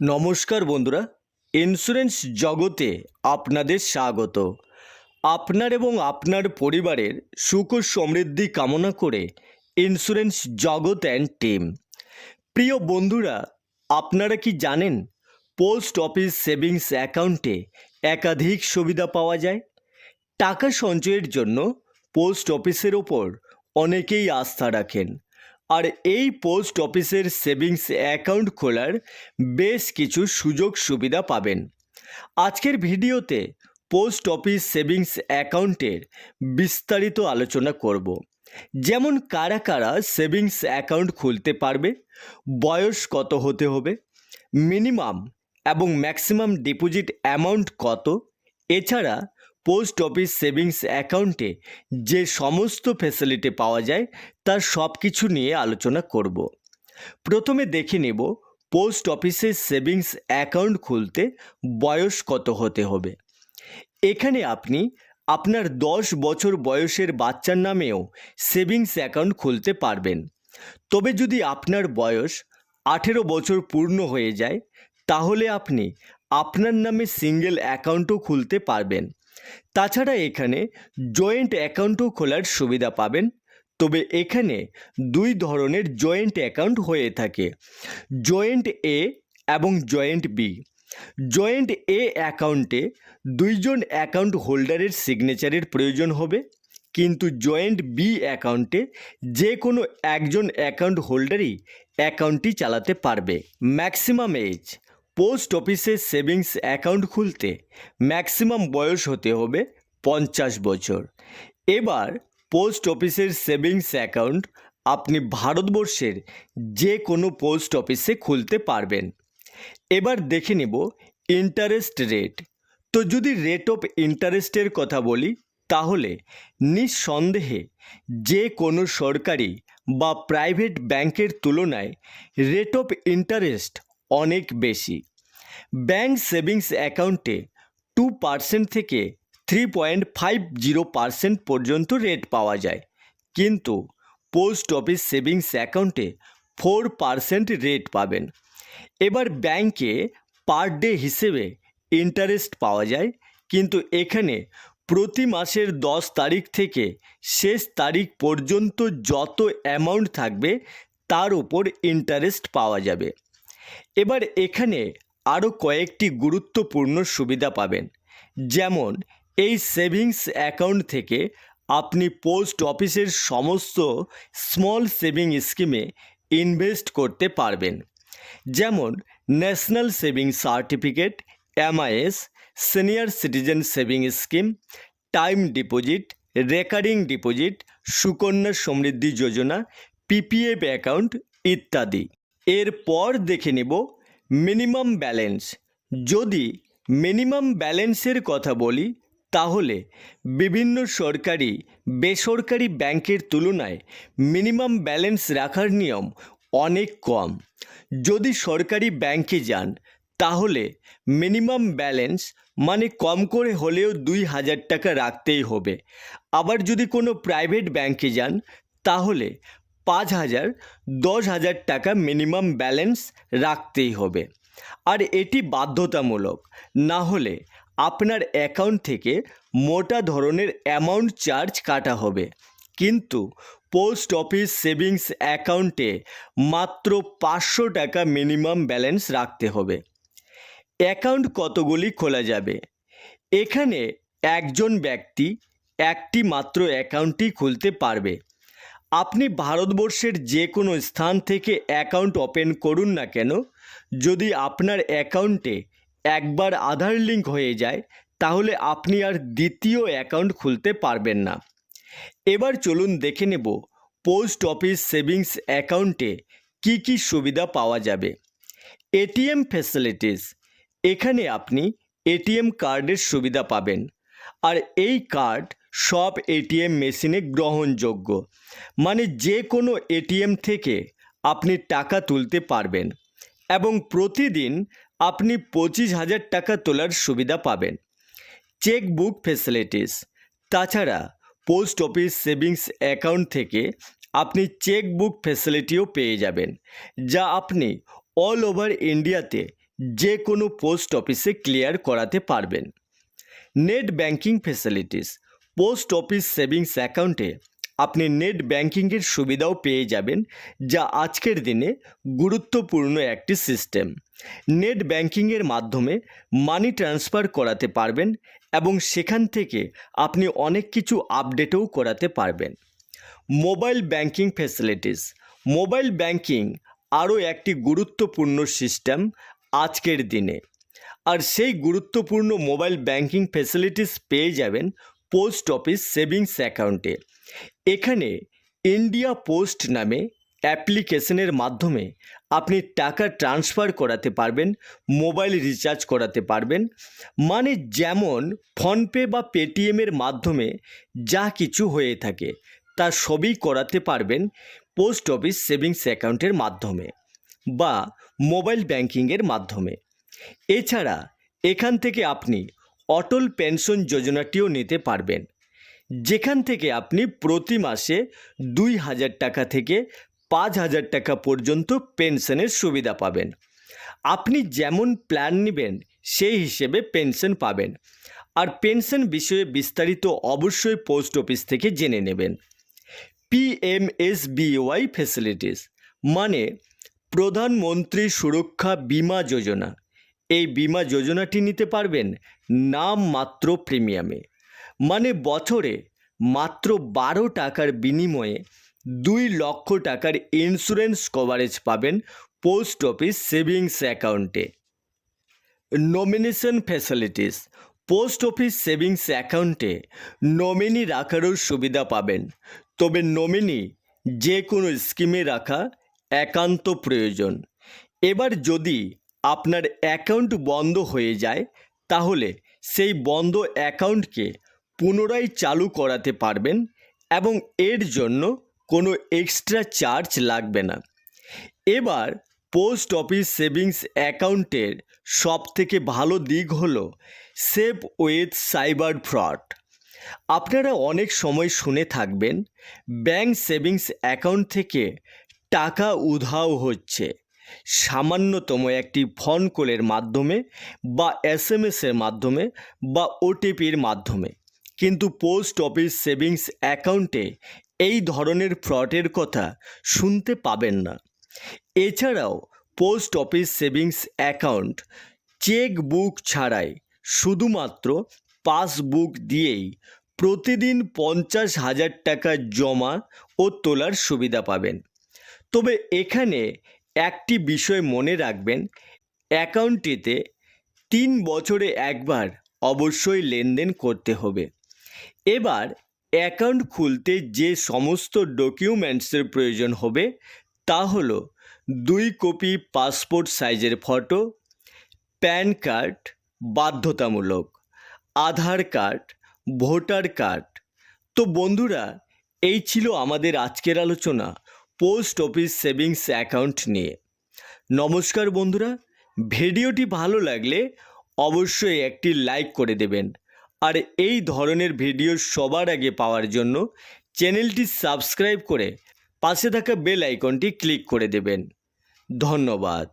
নমস্কার বন্ধুরা ইন্স্যুরেন্স জগতে আপনাদের স্বাগত। আপনার এবং আপনার পরিবারের সুখ ও সমৃদ্ধি কামনা করে ইন্স্যুরেন্স জগৎ অ্যান্ড টিম প্রিয় বন্ধুরা, আপনারা কি জানেন পোস্ট অফিস সেভিংস অ্যাকাউন্টে একাধিক সুবিধা পাওয়া যায়? টাকা সঞ্চয়ের জন্য পোস্ট অফিসের ওপর অনেকেই আস্থা রাখেন। আর এই পোস্ট অফিসের সেভিংস অ্যাকাউন্ট খোলার বেশ কিছু সুযোগ সুবিধা পাবেন। আজকের ভিডিওতে পোস্ট অফিস সেভিংস অ্যাকাউন্টের বিস্তারিত আলোচনা করব। যেমন কারা কারা সেভিংস অ্যাকাউন্ট খুলতে পারবে, বয়স কত হতে হবে, মিনিমাম এবং ম্যাক্সিমাম ডিপোজিট অ্যামাউন্ট কত, এছাড়া পোস্ট অফিস সেভিংস অ্যাকাউন্টে যে সমস্ত ফেসিলিটি পাওয়া যায়, তার সব কিছু নিয়ে আলোচনা করব। প্রথমে দেখে নেব পোস্ট অফিসে সেভিংস অ্যাকাউন্ট খুলতে বয়স কত হতে হবে। এখানে আপনি আপনার দশ বছর বয়সের বাচ্চার নামেও সেভিংস অ্যাকাউন্ট খুলতে পারবেন। তবে যদি আপনার বয়স আঠেরো বছর পূর্ণ হয়ে যায়, তাহলে আপনি আপনার নামে সিঙ্গেল অ্যাকাউন্টও খুলতে পারবেন। তাছাড়া এখানে জয়েন্ট অ্যাকাউন্টও খোলার সুবিধা পাবেন। তবে এখানে দুই ধরনের জয়েন্ট অ্যাকাউন্ট হয়ে থাকে। জয়েন্ট এ এবং জয়েন্ট বি জয়েন্ট এ অ্যাকাউন্টে দুইজন অ্যাকাউন্ট হোল্ডারের সিগনেচারের প্রয়োজন হবে। কিন্তু জয়েন্ট বি অ্যাকাউন্টে যে কোনো একজন অ্যাকাউন্ট হোল্ডারই অ্যাকাউন্টটি চালাতে পারবে। ম্যাক্সিমাম এজ পোস্ট অফিসে সেভিংস অ্যাকাউন্ট খুলতে ম্যাক্সিমাম বয়স হতে হবে পঞ্চাশ বছর। এবার পোস্ট অফিসের সেভিংস অ্যাকাউন্ট আপনি ভারতবর্ষের যে কোনো পোস্ট অফিসে খুলতে পারবেন। এবার দেখে নেব ইন্টারেস্ট রেট। তো যদি রেট অফ ইন্টারেস্টের কথা বলি, তাহলে নিঃসন্দেহে যে কোনো সরকারি বা প্রাইভেট ব্যাংকের তুলনায় রেট অফ ইন্টারেস্ট অনেক বেশি। ব্যাংক সেভিংস অ্যাকাউন্টে টু পার্সেন্ট থেকে three point five zero percent পর্যন্ত রেট পাওয়া যায়। কিন্তু পোস্ট অফিস সেভিংস অ্যাকাউন্টে ফোর পার্সেন্ট রেট পাবেন। এবার ব্যাংকে পার ডে হিসেবে ইন্টারেস্ট পাওয়া যায়। কিন্তু এখানে প্রতি মাসের দশ তারিখ থেকে শেষ তারিখ পর্যন্ত যত অ্যামাউন্ট থাকবে, তার উপর ইন্টারেস্ট পাওয়া যাবে। এবার এখানে আরও কয়েকটি গুরুত্বপূর্ণ সুবিধা পাবেন। যেমন, এই সেভিংস অ্যাকাউন্ট থেকে আপনি পোস্ট অফিসের সমস্ত স্মল সেভিং স্কিমে ইনভেস্ট করতে পারবেন। যেমন, national saving certificate, MIS, senior citizen saving scheme, time deposit, recurring deposit, Sukanya Samriddhi Yojana, PPF account ইত্যাদি। এরপর দেখে নেব মিনিমাম ব্যালেন্স। যদি মিনিমাম ব্যালেন্সের কথা বলি, তাহলে বিভিন্ন সরকারি, বেসরকারি ব্যাংকের তুলনায় মিনিমাম ব্যালেন্স রাখার নিয়ম অনেক কম। যদি সরকারি ব্যাংকে যান, তাহলে মিনিমাম ব্যালেন্স মানে কম করে হলেও দুই হাজার টাকা রাখতেই হবে। আবার যদি কোনো প্রাইভেট ব্যাংকে যান, তাহলে পাঁচ হাজার, দশ হাজার টাকা মিনিমাম ব্যালেন্স রাখতেই হবে। আর এটি বাধ্যতামূলক, না হলে আপনার অ্যাকাউন্ট থেকে মোটা ধরনের অ্যামাউন্ট চার্জ কাটা হবে। কিন্তু পোস্ট অফিস সেভিংস অ্যাকাউন্টে মাত্র পাঁচশো টাকা মিনিমাম ব্যালেন্স রাখতে হবে। অ্যাকাউন্ট কতগুলি খোলা যাবে? এখানে একজন ব্যক্তি একটি মাত্র অ্যাকাউন্টই খুলতে পারবে। আপনি ভারতবর্ষের যে কোনো স্থান থেকে অ্যাকাউন্ট ওপেন করুন না কেন? যদি আপনার অ্যাকাউন্টে একবার আধার লিঙ্ক হয়ে যায়, তাহলে আপনি আর দ্বিতীয় অ্যাকাউন্ট খুলতে পারবেন না। এবার চলুন দেখে নেব পোস্ট অফিস সেভিংস অ্যাকাউন্টে কি কি সুবিধা পাওয়া যাবে। এটিএম ফ্যাসিলিটিস, এখানে আপনি এটিএম কার্ডের সুবিধা পাবেন। আর এই কার্ড সব এটিএম মেশিনে গ্রহণযোগ্য। মানে যে কোনো এটিএম থেকে আপনি টাকা তুলতে পারবেন এবং প্রতিদিন আপনি পঁচিশ হাজার টাকা তোলার সুবিধা পাবেন। চেক বুক ফেসিলিটিস, তাছাড়া পোস্ট অফিস সেভিংস অ্যাকাউন্ট থেকে আপনি চেক বুক ফেসিলিটিও পেয়ে যাবেন, যা আপনি অল ওভার ইন্ডিয়াতে যে কোনো পোস্ট অফিসে ক্লিয়ার করাতে পারবেন। Net banking facilities post office savings অ্যাকাউন্টে আপনি নেট ব্যাংকিংয়ের সুবিধাও পেয়ে যাবেন, যা আজকের দিনে গুরুত্বপূর্ণ একটি সিস্টেম। নেট ব্যাংকিংয়ের মাধ্যমে মানি ট্রান্সফার করাতে পারবেন এবং সেখান থেকে আপনি অনেক কিছু আপডেটও করাতে পারবেন। Mobile banking facilities mobile banking আরও একটি গুরুত্বপূর্ণ সিস্টেম আজকের দিনে। আর সেই গুরুত্বপূর্ণ মোবাইল ব্যাংকিং ফেসিলিটিস পেয়ে যাবেন পোস্ট অফিস সেভিংস অ্যাকাউন্টে। এখানে ইন্ডিয়া পোস্ট নামে অ্যাপ্লিকেশনের মাধ্যমে আপনি টাকা ট্রান্সফার করাতে পারবেন, মোবাইল রিচার্জ করাতে পারবেন। মানে যেমন ফোনপে বা পেটিএমের মাধ্যমে যা কিছু হয়ে থাকে, তা সবই করাতে পারবেন পোস্ট অফিস সেভিংস অ্যাকাউন্টের মাধ্যমে বা মোবাইল ব্যাংকিংয়ের মাধ্যমে। এছাড়া এখান থেকে আপনি অটল পেনশন যোজনাটিও নিতে পারবেন। যেখান থেকে আপনি প্রতি মাসে দুই হাজার টাকা থেকে পাঁচ হাজার টাকা পর্যন্ত পেনশনের সুবিধা পাবেন। আপনি যেমন প্ল্যান নেবেন, সেই হিসেবে পেনশন পাবেন। আর পেনশন বিষয়ে বিস্তারিত অবশ্যই পোস্ট অফিস থেকে জেনে নেবেন। পিএমএসবিওয়াই ফেসিলিটিস মানে প্রধানমন্ত্রী সুরক্ষা বীমা যোজনা। এই বীমা যোজনাটি নিতে পারবেন নাম মাত্র প্রিমিয়ামে। মানে বছরে মাত্র বারো টাকার বিনিময়ে দুই লক্ষ টাকার ইন্স্যুরেন্স কভারেজ পাবেন পোস্ট অফিস সেভিংস অ্যাকাউন্টে nomination facilities post office savings অ্যাকাউন্টে নমিনি রাখারও সুবিধা পাবেন। তবে নমিনি যে কোনো স্কিমে রাখা একান্ত প্রয়োজন। এবার যদি আপনার অ্যাকাউন্ট বন্ধ হয়ে যায়, তাহলে সেই বন্ধ অ্যাকাউন্টকে পুনরায় চালু করাতে পারবেন এবং এর জন্য কোনো এক্সট্রা চার্জ লাগবে না। এবার পোস্ট অফিস সেভিংস অ্যাকাউন্টের সবথেকে ভালো দিক হলো সেভ উইথ সাইবার ফ্রড। আপনারা অনেক সময় শুনে থাকবেন, ব্যাংক সেভিংস অ্যাকাউন্ট থেকে টাকা উধাও হচ্ছে। সামান্যতম একটি ফোন কলের মাধ্যমে বা এস এম এসের মাধ্যমে বা ওটিপির মাধ্যমে। কিন্তু পোস্ট অফিস সেভিংস অ্যাকাউন্টে এই ধরনের ফ্রডের কথা শুনতে পাবেন না। এছাড়াও post office savings account cheque book ছাড়াই শুধুমাত্র পাসবুক দিয়েই প্রতিদিন পঞ্চাশ হাজার টাকা জমা ও তোলার সুবিধা পাবেন। তবে এখানে একটি বিষয় মনে রাখবেন, অ্যাকাউন্টটিতে তিন বছরে একবার অবশ্যই লেনদেন করতে হবে। এবার অ্যাকাউন্ট খুলতে যে সমস্ত ডকুমেন্টসের প্রয়োজন হবে তা হল দুই কপি পাসপোর্ট সাইজের ফটো, প্যান কার্ড বাধ্যতামূলক, আধার কার্ড, ভোটার কার্ড। তো বন্ধুরা, এই ছিল আমাদের আজকের আলোচনা। পোস্ট অফিস সেভিংস অ্যাকাউন্ট নিয়ে। নমস্কার বন্ধুরা, ভিডিওটি ভালো লাগলে অবশ্যই একটি লাইক করে দেবেন। আর এই ধরনের ভিডিও সবার আগে পাওয়ার জন্য চ্যানেলটি সাবস্ক্রাইব করে পাশে থাকা বেল আইকনটি ক্লিক করে দেবেন। ধন্যবাদ।